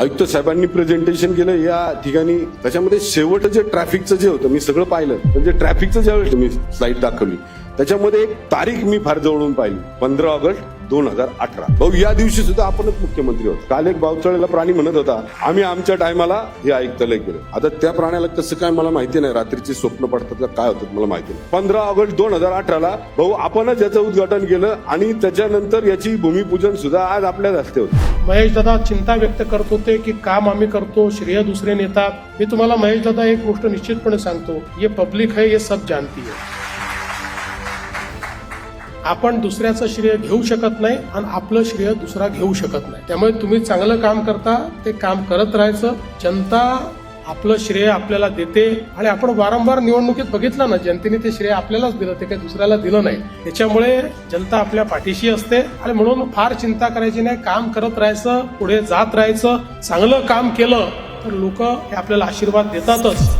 आयुक्त साहेबांनी प्रेझेंटेशन केलं या ठिकाणी त्याच्यामध्ये शेवट जे ट्रॅफिकचं जे होतं मी सगळं पाहिलं. म्हणजे ट्रॅफिकचं ज्यावेळेस मी स्लाईड दाखवली त्याच्यामध्ये एक तारीख मी फार जवळून पाहिली पंधरा ऑगस्ट दोन हजार अठरा. भाऊ या दिवशी सुद्धा आपणच मुख्यमंत्री होतो. काल एक बावचळेला प्राणी म्हणत होता आम्ही आमच्या टायमाला हे आयुक्तालय गेलो आता त्या प्राण्याला कसं काय मला माहिती नाही. रात्रीचे स्वप्न पडतात का काय होतात मला माहिती नाही. पंधरा ऑगस्ट दोन हजार अठराला भाऊ आपणच याचं उद्घाटन केलं आणि त्याच्यानंतर याची भूमिपूजन सुद्धा आज आपल्याच हस्ते होते. महेश दादा चिंता व्यक्त करत होते की काम आम्ही करतो श्रेय दुसरे नेतात. मी तुम्हाला महेश दादा एक गोष्ट निश्चितपणे सांगतो. ये पब्लिक है ये सब जानती है आपण दुसऱ्याचं श्रेय घेऊ शकत नाही आणि आपलं श्रेय दुसरा घेऊ शकत नाही. त्यामुळे तुम्ही चांगलं काम करता ते काम करत राहायचं. जनता आपलं श्रेय आपल्याला देते आणि आपण वारंवार निवडणुकीत बघितलं ना जनतेने ते श्रेय आपल्यालाच दिलं ते काही दुसऱ्याला दिलं नाही. त्याच्यामुळे जनता आपल्या पाठीशी असते आणि म्हणून फार चिंता करायची नाही काम करत राहायचं पुढे जात राहायचं चांगलं काम केलं तर लोक हे आपल्याला आशीर्वाद देतातच.